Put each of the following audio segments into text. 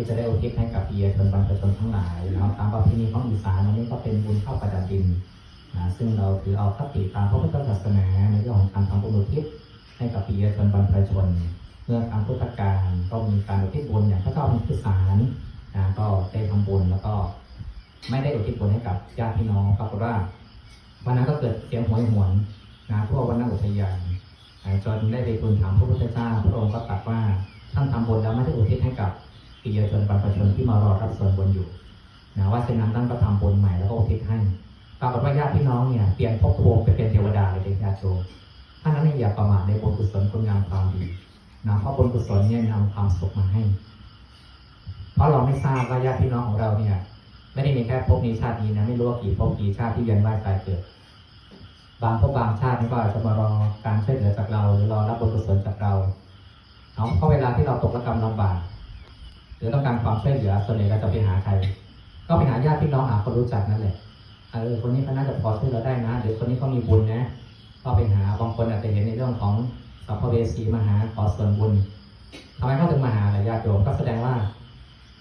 ที่จะได้อุทิศให้กับเอียชนบรรพชนทั้งหลายนะครับตามประเพณีของอีสานอันนี้ก็เป็นบุญเข้าประดับดินนะซึ่งเราถือเอาคติตามพระพุทธศาสนาในเรื่องของการทำบุญอุทิศให้กับเอียชนบรรพชนเมื่อทางพุทธการก็มีการอุทิศบุญอย่างพระเจ้าพิมพิสารนะก็ได้ทำบุญแล้วก็ไม่ได้อุทิศบุญให้กับญาติพี่น้องปรากฏว่าวันนั้นก็เกิดเสียงหวยหวนนะทั่ววันนั้นอุทยานจนได้ไปทูลถามพระพุทธเจ้าพระองค์ก็ตรัสว่าท่านทำบุญแล้วไม่ได้อุทิศให้กับ ปิยชนบรรพชนที่มารอรับส่วนบุญอยู่นะว่าเช่นนั้นท่านก็ทำบุญใหม่แล้วก็อุทิศให้ปรากฏว่าญาติพี่น้องเนี่ยเปลี่ยนภพภูมิไปเป็นเทวดาเลยเด็กญาติโยมท่านนั้นเนี่ยอย่าประมาทในบุญกุศลคุณงามความดีนะเพราะบุญกุศลเนี่ยนำความสุขมาให้ เพราะเราไม่ทราบว่าญาติพี่น้องของเราเนี่ย ไม่ได้มีแค่ภพนี้ชาตินี้นะไม่รู้ว่ากี่ภพกี่ชาติที่เวียนว่ายตายเกิด บางภพบางชาตินี่ก็อาจจะมารอการช่วยเหลือจากเราหรือรอรับบุญกุศลจากเราเอาเพราะเวลาที่เราตกระกรรมลำบาก หรือต้องการความช่วยเหลือส่วนใหญ่เราจะไปหาใคร ก็ไปหาญาติพี่น้องหาคนรู้จักนั่นแหละเออคนนี้เขาน่าจะพอช่วยเราได้นะหรือคนนี้เขามีบุญนะก็ไปหาบางคนอาจจะเห็นในเรื่องของสัพพเวสีมาหาขอส่วนบุญทำไมเขาถึงมาหาล่ะญาติโยมก็แสดงว่า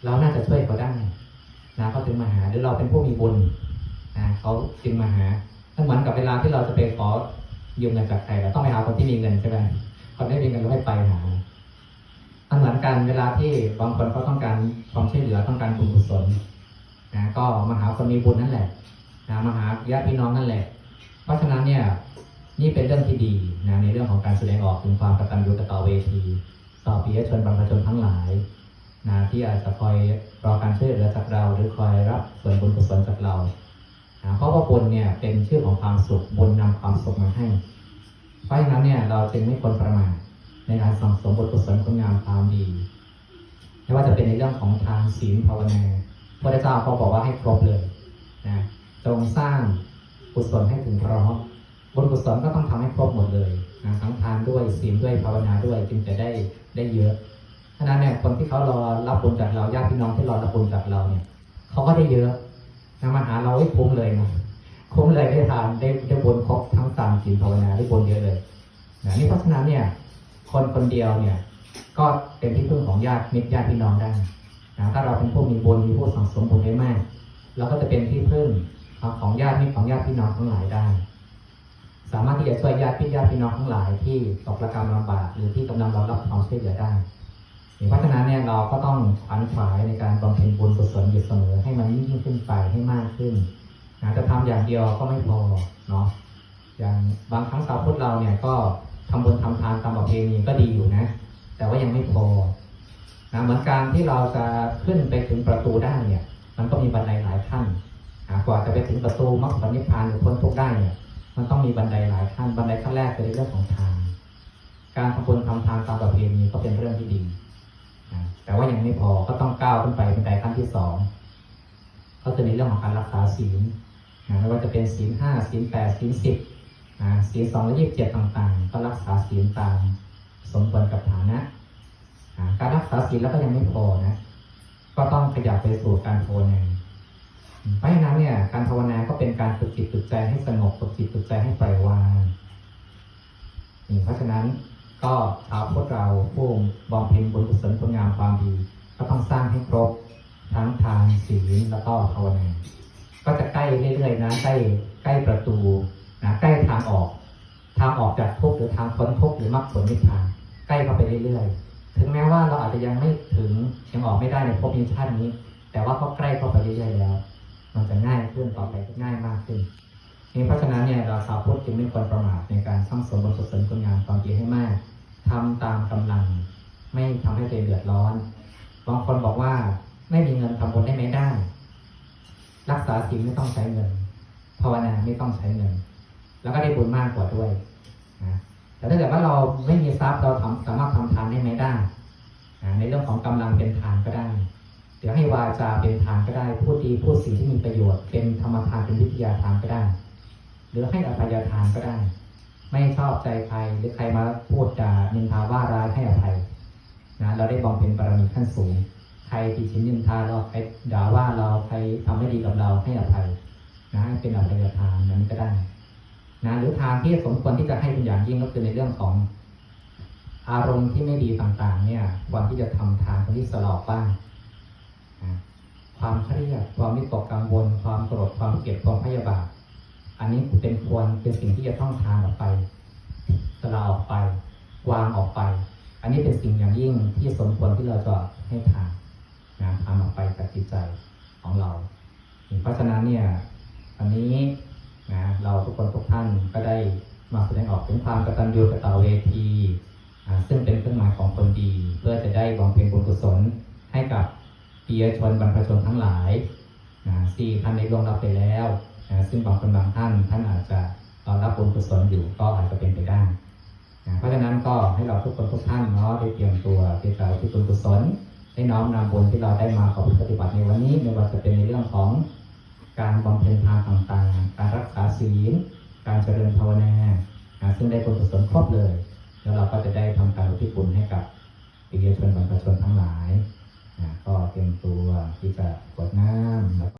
เราน่าจะช่วยเขาได้นะเขาถึงมาหาหรือเราเป็นผู้มีบุญนะเขาจึงมาหาถ้าเหมือนกับเวลาที่เราจะไปขอยืมเงินจากใครเราต้องไปหาคนที่มีเงินใช่ไหมคนไม่มีเงินเราไม่ไปหา มันเหมือนกันเวลาที่บางคนเขาต้องการความช่วยเหลือต้องการบุญกุศลนะก็มาหาคนมีบุญนั่นแหละนะมาหาญาติพี่น้องนั่นแหละ เพราะฉะนั้นเนี่ยนี่เป็นเรื่องที่ดีนะในเรื่องของการแสดงออกถึงความกตัญญูกตเวทีต่อปีชนบรรพชนทั้งหลายนะที่อาจจะคอยรอการช่วยเหลือจากเรา หรือคอยรับส่วนบุญกุศลจากเรานะเพราะว่าบุญเนี่ยเป็นชื่อของความสุขบุญนำความสุขมาให้ เพราะฉะนั้นเนี่ยเราจึงไม่ควรประมาท ในการสั่งสมบุญกุศลคุณงามความดีไม่ว่าจะเป็นในเรื่องของทานศีลภาวนาพระเจ้าก็บอกว่าให้ครบเลยนะจงสร้างกุศลให้ถึงพร้อมบุญกุศลก็ต้องทำให้ครบหมดเลยนะทั้งทานด้วยศีลด้วยภาวนาด้วยจึงจะได้ได้เยอะฉะนั้นเนี่ยคนที่เขารอรับบุญจากเราญาติพี่น้องที่รอรับบุญจากเราเนี่ยเขาก็ได้เยอะนะมาหาเราให้คุ้มเลยนะคุ้มเลยได้ทานได้ได้บุญครบทั้งสามศีลภาวนาได้บุญเยอะเลยนะนี่เพราะฉะนั้นเนี่ย คนคนเดียวเนี่ย ก็เป็นที่พึ่งของญาติมิตรญาติพี่น้องได้นะถ้าเราเป็นผู้มีบุญมีผู้สังสมบุญได้มากเราก็จะเป็นที่พึ่งของญาติมิตรของญาติพี่น้องทั้งหลายได้ สามารถที่จะช่วยญาติพี่ญาติพี่น้องทั้งหลาย ที่ตกระกรรมลำบากหรือที่กำลังรอรับความช่วยเหลือได้เพราะฉะนั้นเนี่ยเราก็ต้องขวัญขวายในการบำเพ็ญบุญกุศลอยู่เสมอให้มันยิ่งขึ้นไปให้มากขึ้นนะจะทำอย่างเดียวก็ไม่พอเนาะอย่างบางครั้งชาวพุทธเราเนี่ยก็ ทำบุญทำทานตามประเพณีก็ดีอยู่นะ แต่ว่ายังไม่พอนะเหมือนการที่เราจะขึ้นไปถึงประตูได้เนี่ย มันก็มีบันไดหลายขั้นนะกว่าจะไปถึงประตูมรรคผลนิพพานหรือพ้นทุกข์ได้เนี่ย มันต้องมีบันไดหลายขั้น บันไดขั้นแรกเป็นเรื่องของทาน การทำบุญทำทานตามประเพณีก็เป็นเรื่องที่ดีนะแต่ว่ายังไม่พอก็ต้องก้าวขึ้นไปเป็นไดขั้นที่สองก็คือในเรื่องของการรักษาศีลนะไม่ว่าจะเป็นศีลห้าศีลแปดศีลสิบ ศีลสองและยี่สิบเจ็ดต่างๆ ก็รักษาศีลตามสมควรกับฐานะ การรักษาศีลแล้วก็ยังไม่พอนะ ก็ต้องขยับไปสู่การภาวนาเพราะฉะนั้นเนี่ย การภาวนาก็เป็นการฝึกจิตฝึกใจให้สงบฝึกจิตฝึกใจให้ปล่อยวางเพราะฉะนั้นก็ชาวพุทธเราผู้บำเพ็ญบุญกุศลคุณงามความดี ก็ต้องสร้างให้ครบทั้งทานศีลแล้วก็ภาวนา ก็จะใกล้เรื่อยๆนะใกล้ใกล้ประตู นะใกล้ทางออก ทางออกจากทุกข์หรือทางพ้นทุกข์หรือมรรคผลนิพพานใกล้เข้าไปเรื่อยๆ ถึงแม้ว่าเราอาจจะยังไม่ถึงยังออกไม่ได้ในภพนี้ชาตินี้ แต่ว่าก็ใกล้เข้าไปเรื่อยๆแล้ว มันจะง่ายขึ้นต่อไปก็ง่ายมากขึ้นนี่เพราะฉะนั้นเนี่ยเราชาวพุทธจึงไม่ควรประมาทในการสร้างสมบุญกุศลคุณงามความดีให้มากทำตามกำลัง ไม่ทำให้ตัวเองเดือดร้อน บางคนบอกว่าไม่มีเงินทำบุญได้ไหมได้ รักษาศีลไม่ต้องใช้เงินภาวนาไม่ต้องใช้เงิน แล้วก็ได้บุญมากกว่าด้วยนะแต่ถ้าเกิดว่าเราไม่มีทรัพย์เราทำสามารถทำทานได้ไหมได้นะในเรื่องของกำลังเป็นทานก็ได้ เดี๋ยวให้วาจาเป็นทานก็ได้ พูดดีพูดสิ่งที่มีประโยชน์ เป็นธรรมทานเป็นวิทยาทานก็ได้ หรือให้อภัยทานก็ได้ ไม่ชอบใจใครหรือใครมาพูดด่านินทาว่าร้ายให้อภัยนะเราได้บำเพ็ญบารมีขั้นสูง ใครที่ชินนินทาเราใครด่าว่าเราใครทำไม่ดีกับเราให้อภัยนะเป็นอภัยทานนั้นก็ได้ นะหรือทานที่สมควรที่จะให้เป็นอย่างยิ่งก็คือในเรื่องของ อารมณ์ที่ไม่ดีต่างๆ เนี่ยควรที่จะทำทานคนที่สลอกบ้างนะความเครียดความวิตกกังวล ความโกรธความเกลียดความพยาบาทอันนี้เป็นควรเป็นสิ่งที่จะต้องทานออกไปสละออกไป วางออกไป อันนี้เป็นสิ่งอย่างยิ่งที่สมควรที่เราจะให้ทานนะทานออกไปจากจิตใจของเรา เพราะฉะนั้นเนี่ยอันนี้ นะเราทุกคนทุกท่านก็ได้มาแสดงออกถึงความกตัญญูกตเวทีซึ่งเป็นเครื่องหมายของคนดี เพื่อจะได้บำเพ็ญบุญกุศลให้กับปียชนบรรพชนทั้งหลายนะที่ท่านได้ล่วงรับไปแล้วนะซึ่งบางคนบางท่านท่านอาจจะรอรับบุญกุศลอยู่ก็อาจจะเป็นไปได้นะเพราะฉะนั้นก็ให้เราทุกคนทุกท่านเนาะได้เตรียมตัวที่จที่บุญกุศลให้น้อมนำบุญที่เราได้มาขอปฏิบัติในวันนี้ไม่ว่าจะเป็นในเรื่องของ การบำเพ็ญทานต่างๆ การรักษาศีล การเจริญภาวนาซึ่งได้บุญกุศลครบเลย แล้วเราก็จะได้ทำการอุทิศบุญให้กับปิยชนบรรพชนทั้งหลาย ก็เตรียมตัวที่จะกดน้ำ